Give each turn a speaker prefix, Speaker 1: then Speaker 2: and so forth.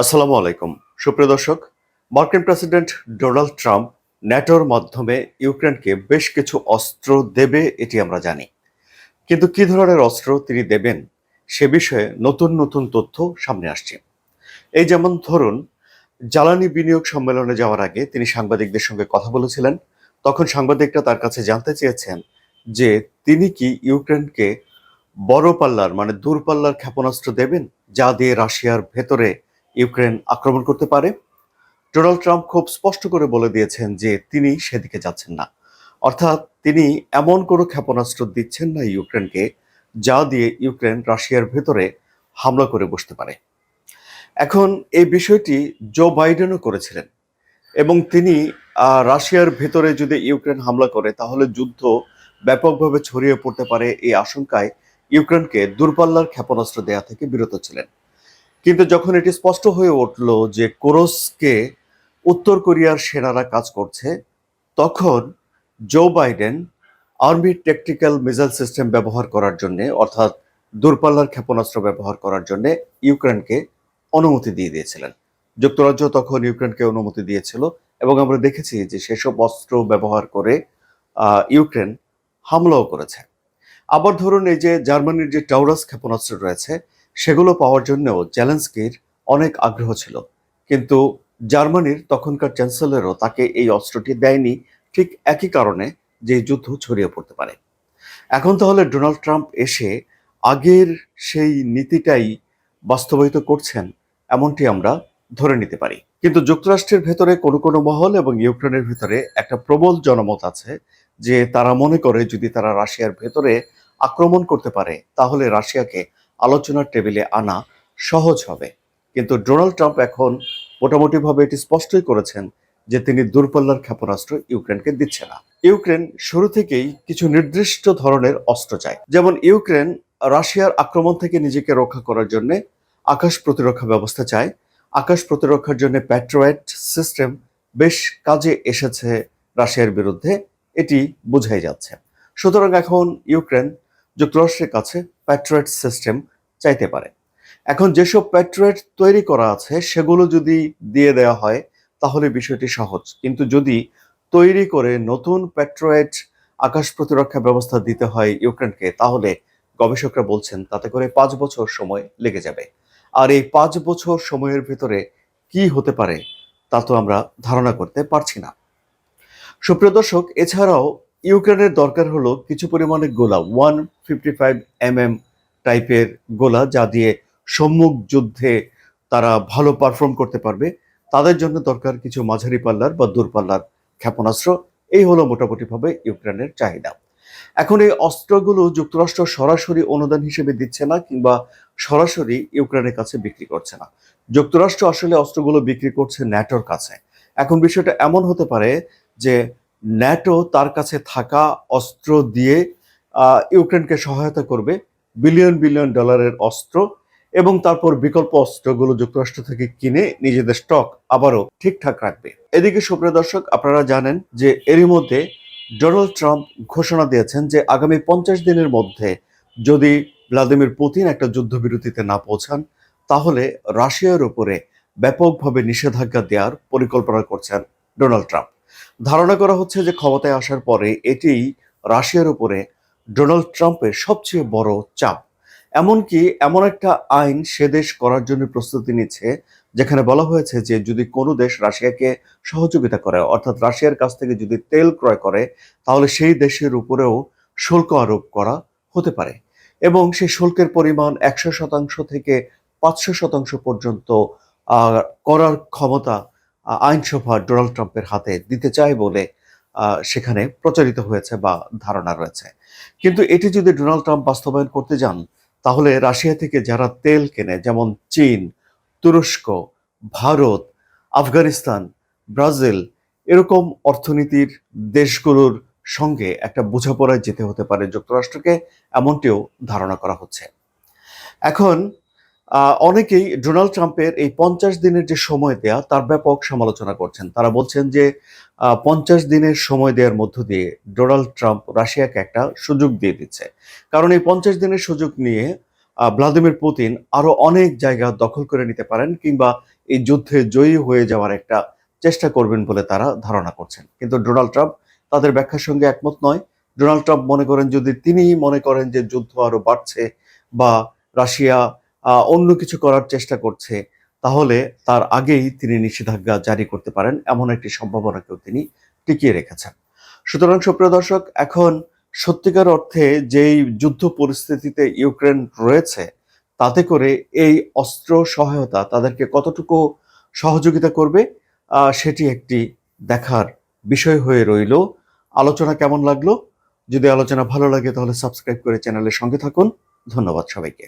Speaker 1: আসসালামু আলাইকুম। সুপ্রিয় দর্শক, মার্কিন প্রেসিডেন্ট ডোনাল্ড ট্রাম্প ন্যাটোর মাধ্যমে ইউক্রেনকে বেশ কিছু অস্ত্র দেবে এটি আমরা জানি। কিন্তু কি ধরনের অস্ত্র তিনি দেবেন সে বিষয়ে নতুন নতুন তথ্য সামনে আসছে। এই যেমন ধরুন, জ্বালানি বিনিয়োগ সম্মেলনে যাওয়ার আগে তিনি সাংবাদিকদের সঙ্গে কথা বলেছিলেন। তখন সাংবাদিকরা তার কাছে জানতে চেয়েছেন যে তিনি কি ইউক্রেনকে বড় পাল্লার মানে দূরপাল্লার ক্ষেপণাস্ত্র দেবেন, যা দিয়ে রাশিয়ার ভেতরে ইউক্রেন আক্রমণ করতে পারে। ডোনাল্ড ট্রাম্প খুব স্পষ্ট করে বলে দিয়েছেন যে তিনি সেদিকে যাচ্ছেন না। অর্থাৎ তিনি এমন কোনো ক্ষেপণাস্ত্র দিচ্ছেন না ইউক্রেনকে, যা দিয়ে ইউক্রেন রাশিয়ার ভেতরে হামলা করে বসতে পারে। এখন এই বিষয়টি জো বাইডেনও করেছিলেন এবং তিনি রাশিয়ার ভেতরে যদি ইউক্রেন হামলা করে, তাহলে যুদ্ধ ব্যাপকভাবে ছড়িয়ে পড়তে পারে এই আশঙ্কায় ইউক্রেনকে দূরপাল্লার ক্ষেপণাস্ত্র দেয়া থেকে বিরত ছিলেন। কিন্তু যখন এটি স্পষ্ট হয়ে উঠল যে কোরসকে উত্তর কোরিয়ার সেনারা কাজ করছে, তখন Joe Biden army tactical missile system ব্যবহার করার জন্য, অর্থাৎ দূরপাল্লার ক্ষেপণাস্ত্র ব্যবহার করার জন্য ইউক্রেনকে অনুমতি দিয়ে দিয়েছিলেন। যুক্তরাজ্য তখন ইউক্রেনকে অনুমতি দিয়েছিল এবং আমরা দেখেছি যে সেসব অস্ত্র ব্যবহার করে ইউক্রেন হামলাও করেছে। আবার ধরুন এই যে জার্মানির যে টাউরাস ক্ষেপণাস্ত্র রয়েছে সেগুলো পাওয়ার জন্যও জেলেন্সকির অনেক আগ্রহ ছিল। কিন্তু জার্মানির তখনকার চ্যান্সেলরও তাকে এই অস্ত্রটি দেয়নি ঠিক একই কারণে যে যুদ্ধ ছড়িয়ে পড়তে পারে। এখন তাহলে ডোনাল্ড ট্রাম্প এসে আগের সেই নীতিটাই বাস্তবায়িত করছেন, এমনটি আমরা ধরে নিতে পারি। কিন্তু যুক্তরাষ্ট্রের ভেতরে কোনো কোনো মহল এবং ইউক্রেনের ভেতরে একটা প্রবল জনমত আছে যে তারা মনে করে যদি তারা রাশিয়ার ভেতরে আক্রমণ করতে পারে, তাহলে রাশিয়াকে আলোচনার টেবিলে আনা সহজ হবে। কিন্তু ডোনাল্ড ট্রাম্প এখন মোটামুটিভাবে এটি স্পষ্টই করেছেন যে তিনি দূরপাল্লার ক্ষেপণাস্ত্র ইউক্রেনকে দিচ্ছে না। ইউক্রেন শুরু থেকেই কিছু নির্দিষ্ট ধরনের অস্ত্র চায়। যেমন ইউক্রেন রাশিয়ার আক্রমণ থেকে নিজেকে রক্ষা করার জন্য আকাশ প্রতিরক্ষা ব্যবস্থা চায়। আকাশ প্রতিরক্ষার জন্য প্যাট্রয়েট সিস্টেম বেশ কাজে এসেছে রাশিয়ার বিরুদ্ধে। এটি বোঝাই যাচ্ছে। সুতরাং এখন ইউক্রেন যুক্তরাষ্ট্রের কাছে প্যাট্রয়েট সিস্টেম চাইতে পারে। এখন যেসব প্যাট্রয়েট তৈরি করা আছে, সেগুলো যদি দিয়ে দেওয়া হয়, তাহলে বিষয়টি সহজ। কিন্তু যদি তৈরি করে নতুন প্যাট্রয়েট আকাশ প্রতিরক্ষা ব্যবস্থা দিতে হয় ইউক্রেনকে, তাহলে গবেষকরা বলছেন তাতে করে পাঁচ বছর সময় লেগে যাবে। আর এই পাঁচ বছর সময়ের ভিতরে কি হতে পারে, তা তো আমরা ধারণা করতে পারছি না। সুপ্রিয় দর্শক, এছাড়াও ইউক্রেনের দরকার হলো কিছু পরিমাণে গোলা one fifty five M M টাইপের গোলা যা দিয়ে সম্মুখ যুদ্ধে তারা ভালো পারফর্ম করতে পারবে। তাদের জন্য দরকার কিছু মাঝারি পাল্লার বা দূরপাল্লার ক্ষেপণাস্ত্র। এই হলো মোটামুটিভাবে ইউক্রেনের চাহিদা। এখন এই অস্ত্রগুলো যুক্তরাষ্ট্র সরাসরি অনুদান হিসেবে দিচ্ছে না কিংবা সরাসরি ইউক্রেনের কাছে বিক্রি করছে না। যুক্তরাষ্ট্র আসলে অস্ত্রগুলো বিক্রি করছে ন্যাটোর কাছে। এখন বিষয়টা এমন হতে পারে যে ন্যাটো তার কাছে থাকা অস্ত্র দিয়ে ইউক্রেনকে সহায়তা করবে। বিলিয়ন বিলিয়ন ডলারের অস্ত্র এবং তারপর বিকল্প অস্ত্রগুলো যুক্তরাষ্ট্র থেকে কিনে নিজেদের স্টক আবারও ঠিকঠাক রাখবে। এদিকে সুপ্রিয় দর্শক, আপনারা জানেন যে এরই মধ্যে ডোনাল্ড ট্রাম্প ঘোষণা দিয়েছেন যে আগামী পঞ্চাশ দিনের মধ্যে যদি ভ্লাদিমির পুতিন একটা যুদ্ধবিরতিতে না পৌঁছান, তাহলে রাশিয়ার উপরে ব্যাপকভাবে নিষেধাজ্ঞা দেওয়ার পরিকল্পনা করছেন ডোনাল্ড ট্রাম্প। ধারণা করা হচ্ছে যে ক্ষমতায় আসার পরে এটি রাশিয়ার উপরে ডোনাল্ড ট্রাম্পের সবচেয়ে বড় চাপ। এমনকি এমন একটা আইন সে দেশ করার জন্য প্রস্তুতি নিচ্ছে, যেখানে বলা হয়েছে যে যদি কোনো দেশ রাশিয়াকে সহযোগিতা করে, অর্থাৎ রাশিয়ার কাছ থেকে যদি তেল ক্রয় করে, তাহলে সেই দেশের উপরেও শুল্ক আরোপ করা হতে পারে। এবং সেই শুল্কের পরিমাণ একশো শতাংশ থেকে পাঁচশো শতাংশ পর্যন্ত করার ক্ষমতা আইনসভা ডোনাল্ড ট্রাম্পের হাতে দিতে চায় বলে সেখানে প্রচারিত হয়েছে বা ধারণা রয়েছে। কিন্তু এটি যদি ডোনাল্ড ট্রাম্প বাস্তবায়ন করতে যান, তাহলে রাশিয়া থেকে যারা তেল কেনে, যেমন চীন, তুরস্ক, ভারত, আফগানিস্তান, ব্রাজিল, এরকম অর্থনীতির দেশগুলোর সঙ্গে একটা বোঝাপড়ায় যেতে হতে পারে যুক্তরাষ্ট্রকে, এমনটিও ধারণা করা হচ্ছে। এখন অনেকেই ডোনাল্ড ট্রাম্পের এই পঞ্চাশ দিনের যে সময় দেয়া, তার ব্যাপক সমালোচনা করছেন। তারা বলছেন যে পঞ্চাশ দিনের সময় দেওয়ার মধ্য দিয়ে ডোনাল্ড ট্রাম্প রাশিয়াকে একটা সুযোগ দিয়ে দিচ্ছে। কারণ এই পঞ্চাশ দিনের সুযোগ নিয়ে ভ্লাদিমির পুতিন আরও অনেক জায়গা দখল করে নিতে পারেন কিংবা এই যুদ্ধে জয়ী হয়ে যাওয়ার একটা চেষ্টা করবেন বলে তারা ধারণা করছেন। কিন্তু ডোনাল্ড ট্রাম্প তাদের ব্যাখ্যার সঙ্গে একমত নয়। ডোনাল্ড ট্রাম্প মনে করেন যদি তিনি মনে করেন যে যুদ্ধ আরও বাড়ছে বা রাশিয়া অন্য কিছু করার চেষ্টা করছে, তাহলে তার আগেই তিনি নিষেধাজ্ঞা জারি করতে পারেন, এমন একটি সম্ভাবনাকেও তিনি টিকিয়ে রেখেছেন। সুতরাং সুপ্রিয় দর্শক, এখন সত্যিকার অর্থে যেই যুদ্ধ পরিস্থিতিতে ইউক্রেন রয়েছে, তাতে করে এই অস্ত্র সহায়তা তাদেরকে কতটুকু সহযোগিতা করবে সেটি একটি দেখার বিষয় হয়ে রইল। আলোচনা কেমন লাগল? যদি আলোচনা ভালো লাগে তাহলে সাবস্ক্রাইব করে চ্যানেলের সঙ্গে থাকুন। ধন্যবাদ সবাইকে।